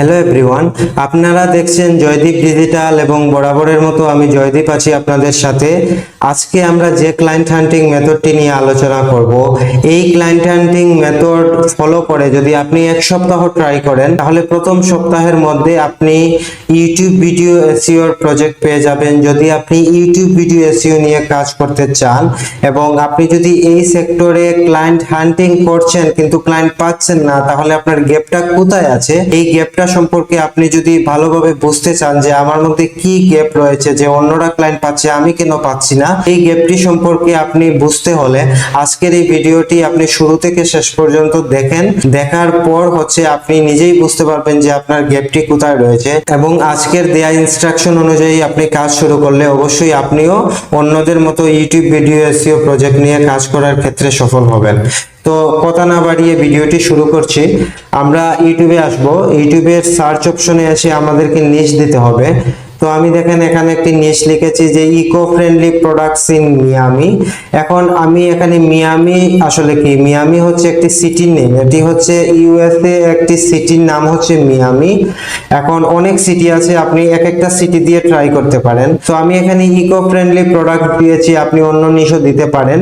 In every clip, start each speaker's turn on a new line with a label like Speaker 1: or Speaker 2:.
Speaker 1: Hello everyone আপনারা দেখছেন Joydeep digital এবং বরাবরের মতো আমি জয়দীপ আছি আপনাদের সাথে। আজকে আমরা যে ক্লায়েন্ট হান্টিং মেথডটি নিয়ে আলোচনা করব, এই ক্লায়েন্ট হান্টিং মেথড ফলো করে যদি আপনি এক সপ্তাহ ট্রাই করেন, তাহলে প্রথম সপ্তাহের মধ্যে আপনি ইউটিউব ভিডিও এসইওর প্রজেক্ট পেয়ে যাবেন। যদি আপনি ইউটিউব ভিডিও এসইও নিয়ে কাজ করতে চান এবং আপনি যদি এই সেক্টরে ক্লায়েন্ট হান্টিং করছেন কিন্তু ক্লায়েন্ট পাচ্ছেন না, তাহলে আপনার গ্যাপটা কোথায় আছে? এই গ্যাপটা সম্পর্কে আপনি যদি ভালোভাবে বুঝতে চান যে আমার মধ্যে কি গ্যাপ রয়েছে, যে অন্যরা ক্লায়েন্ট পাচ্ছে, আমি কেন পাচ্ছি না, এই গ্যাপটি সম্পর্কে আপনি বুঝতে হলে আজকের এই ভিডিওটি আপনি শুরু থেকে শেষ পর্যন্ত দেখেন। দেখার পর হচ্ছে আপনি নিজেই বুঝতে পারবেন যে আপনার গ্যাপটি কোথায় রয়েছে এবং আজকের দেয়া ইনস্ট্রাকশন অনুযায়ী আপনি কাজ শুরু করলে অবশ্যই আপনিও অন্যদের মতো ইউটিউব ভিডিও এসইও প্রজেক্ট নিয়ে কাজ করার ক্ষেত্রে সফল হবেন। তো কথা না বাড়িয়ে ভিডিওটি শুরু করছি। আমরা ইউটিউবে আসব। ইউটিউবের সার্চ অপশনে এসে আমাদেরকে নিশ দিতে হবে। তো আমি দেখেন এখানে একটি নিশ লিখেছি যে eco friendly products in Miami এখন আমি এখানে মিয়ামি আসলে কি? মিয়ামি হচ্ছে একটি সিটির নেম এটি হচ্ছে ইউএসএ একটি সিটির নাম হচ্ছে মিয়ামি এখন অনেক সিটি আছে, আপনি এক একটা সিটি দিয়ে ট্রাই করতে পারেন। তো আমি এখানে ইকো ফ্রেন্ডলি প্রোডাক্ট দিয়েছি, আপনি অন্য নিশও দিতে পারেন।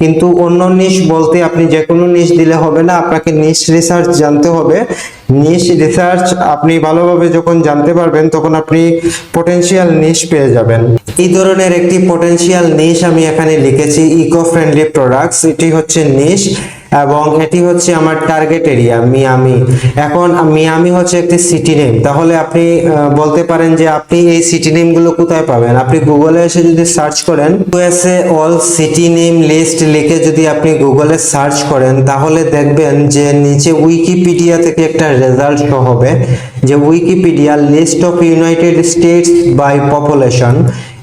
Speaker 1: কিন্তু অন্য নিশ বলতে আপনি যে কোনো নিশ দিলে হবে না, আপনাকে নিশ রিসার্চ জানতে হবে। নিশ রিসার্চ আপনি ভালোভাবে যখন জানতে পারবেন, তখন আপনি পটেনশিয়াল নিশ পেয়ে যাবেন। এই ধরনের একটি পটেনশিয়াল নিশ আমি এখানে লিখেছি ইকো ফ্রেন্ডলি প্রোডাক্টস এটি হচ্ছে নিশ এবং এটি হচ্ছে আমার টার্গেট এরিয়া মিয়ামি এখন মিয়ামি হচ্ছে একটি সিটি নেম তাহলে আপনি বলতে পারেন যে আপনি এই সিটি নেমগুলো কোথায় পাবেন? আপনি গুগলে এসে যদি সার্চ করেন USA all city name list লিখে যদি আপনি গুগলে সার্চ করেন, তাহলে দেখবেন যে নিচে উইকিপিডিয়া থেকে একটা রেজাল্ট শো হবে। যে Wikipedia list of United States by population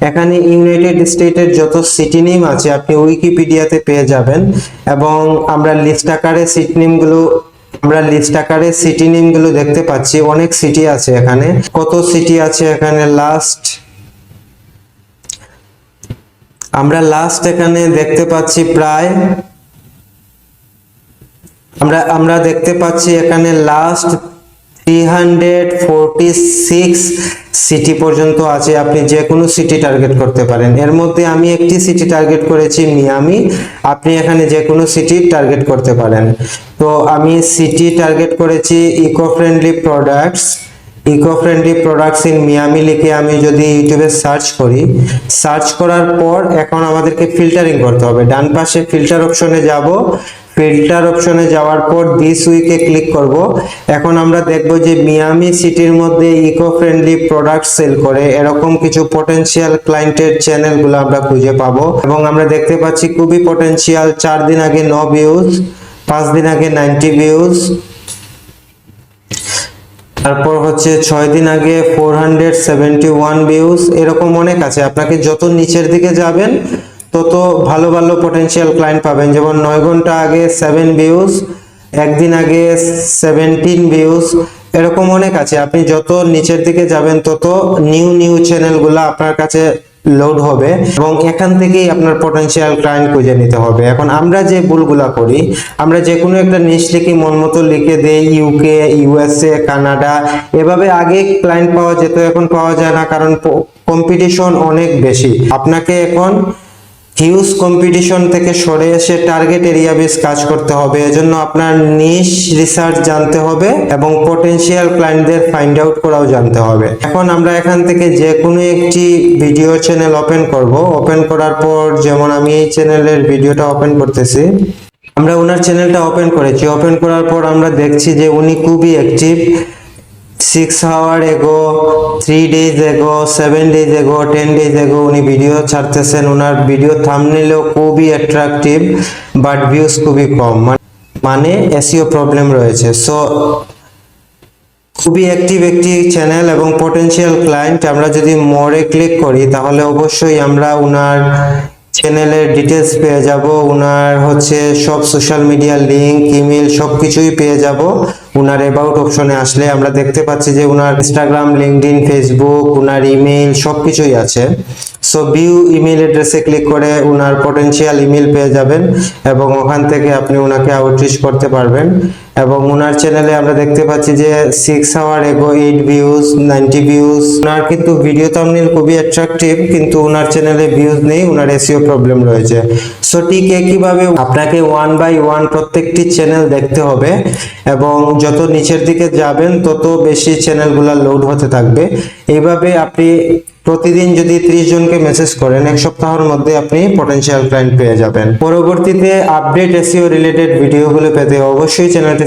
Speaker 1: এখানে ইউনাইটেড স্টেটের যত সিটি নেম আছে, আপনি উইকিপিডিয়াতে পেয়ে যাবেন। এবং আমরা লিস্ট আকারে সিটি নেমগুলো আমরা লিস্ট আকারে সিটি নেমগুলো দেখতে পাচ্ছি। অনেক সিটি আছে এখানে। কত সিটি আছে এখানে লাস্ট আমরা লাস্ট এখানে দেখতে পাচ্ছি প্রায়, আমরা আমরা দেখতে পাচ্ছি এখানে last three hundred forty six city পর্যন্ত আছে, আপনি যে কোনো সিটি টার্গেট করতে পারেন। এর মধ্যে আমি একটি সিটি টার্গেট করেছি, মিয়ামি। আপনি এখানে যে কোনো সিটি টার্গেট করতে পারেন। তো আমি সিটি টার্গেট করেছি eco friendly products eco friendly products in Miami লিখে আমি যদি ইউটিউবে সার্চ করি সার্চ করার পর এখন আমাদেরকে ফিল্টারিং করতে হবে। ডান পাশে ফিল্টার অপশনে যাব। ফিল্টার অপশনে যাওয়ার পর দিস উইকে ক্লিক করব। এখন আমরা দেখব যে মিয়ামি সিটির মধ্যে ইকো ফ্রেন্ডলি প্রোডাক্ট সেল করে। এরকম কিছু পটেনশিয়াল ক্লায়েন্টের চ্যানেলগুলো আমরা খুঁজে পাবো। এবং আমরা দেখতে পাচ্ছি খুবই পটেনশিয়াল চার দিন আগে ন ভিউজ পাঁচ দিন আগে নাইনটি ভিউজ তারপর হচ্ছে ছয় দিন আগে four hundred seventy one views এরকম অনেক আছে। আপনাকে যত নিচের দিকে যাবেন তত ভালো ভালো পটেনশিয়াল ক্লায়েন্ট পাবেন। যেমন নয় ঘণ্টা আগে সেভেন ভিউজ একদিন আগে সেভেন্টিন ভিউজ এরকম অনেক আছে। আপনি যত নিচের দিকে যাবেন, তত নিউ নিউ চ্যানেলগুলো আপনার কাছে লোড হবে এবং এখান থেকেই আপনার পটেনশিয়াল ক্লায়েন্ট খুঁজে নিতে হবে। এখন আমরা যে ভুলগুলা করি, আমরা যে কোনো একটা নিশ লিখি মন মতো লিখে দেই ইউকে ইউএসএ কানাডা এভাবে আগে ক্লায়েন্ট পাওয়া যেত, এখন পাওয়া যায় না, কারণ কম্পিটিশন অনেক বেশি। আপনাকে এখন হিউজ কম্পিটিশন থেকে সরে এসে টার্গেট এরিয়া বেস কাজ করতে হবে। এজন্য আপনার নিশ রিসার্চ জানতে হবে এবং পটেনশিয়াল ক্লায়েন্টদের ফাইন্ড আউট করাও জানতে হবে। এখন আমরা এখান থেকে যে কোনো একটি ভিডিও চ্যানেল ওপেন করব। ওপেন করার পর যেমন আমি এই চ্যানেলের ভিডিওটা ওপেন করতেছি, আমরা ওনার চ্যানেলটা ওপেন করেছি। ওপেন করার পর আমরা দেখছি যে উনি খুবই active six hour ago three days ago seven days ago ten days ago উনি ভিডিও ছাড়তেছেন। ওনার ভিডিও থামনেলেও খুবই অ্যাট্রাকটিভ বাট ভিউজ খুবই কম। মানে- মানে এসিও প্রবলেম রয়েছে। সো খুবই অ্যাক্টিভ একটি চ্যানেল এবং পটেনশিয়াল ক্লায়েন্ট আমরা যদি মোরে ক্লিক করি, তাহলে অবশ্যই আমরা উনার চ্যানেলের ডিটেলস পেয়ে যাব। উনার হচ্ছে সব সোশ্যাল মিডিয়া লিংক ইমেল সব কিছুই পেয়ে যাব। উনার অ্যাবাউট অপশনে আসলে আমরা দেখতে পাচ্ছি যে উনার ইনস্টাগ্রাম লিঙ্কডিন ফেসবুক উনার ইমেল সব কিছুই আছে সো ভিউ ইমেল অ্যাড্রেসে ক্লিক করে ওনার পটেনশিয়াল ইমেল পেয়ে যাবেন এবং ওখান থেকে আপনি ওনাকে আউটরিচ করতে পারবেন। এবং ওনার চ্যানেলে আমরা দেখতে পাচ্ছি যে six hour ago eight views ninety views ওনার কিন্তু ভিডিও থাম্বনেল খুবই অ্যাট্রাকটিভ কিন্তু ওনার চ্যানেলে ভিউজ নেই ওনার এসিও প্রবলেম রয়েছে। সো ঠিক একইভাবে আপনাকে ওয়ান বাই ওয়ান প্রত্যেকটি চ্যানেল দেখতে হবে এবং যত নিচের দিকে যাবেন, তত বেশি চ্যানেলগুলো লোড হতে থাকবে। এইভাবে আপনি প্রতিদিন যদি 30 জনকে মেসেজ করেন, এক সপ্তাহের মধ্যে আপনি পটেনশিয়াল ক্লায়েন্ট পেয়ে যাবেন। পরবর্তীতে আপডেট এসিও রিলেটেড ভিডিওগুলো পেতে অবশ্যই চ্যানেলটি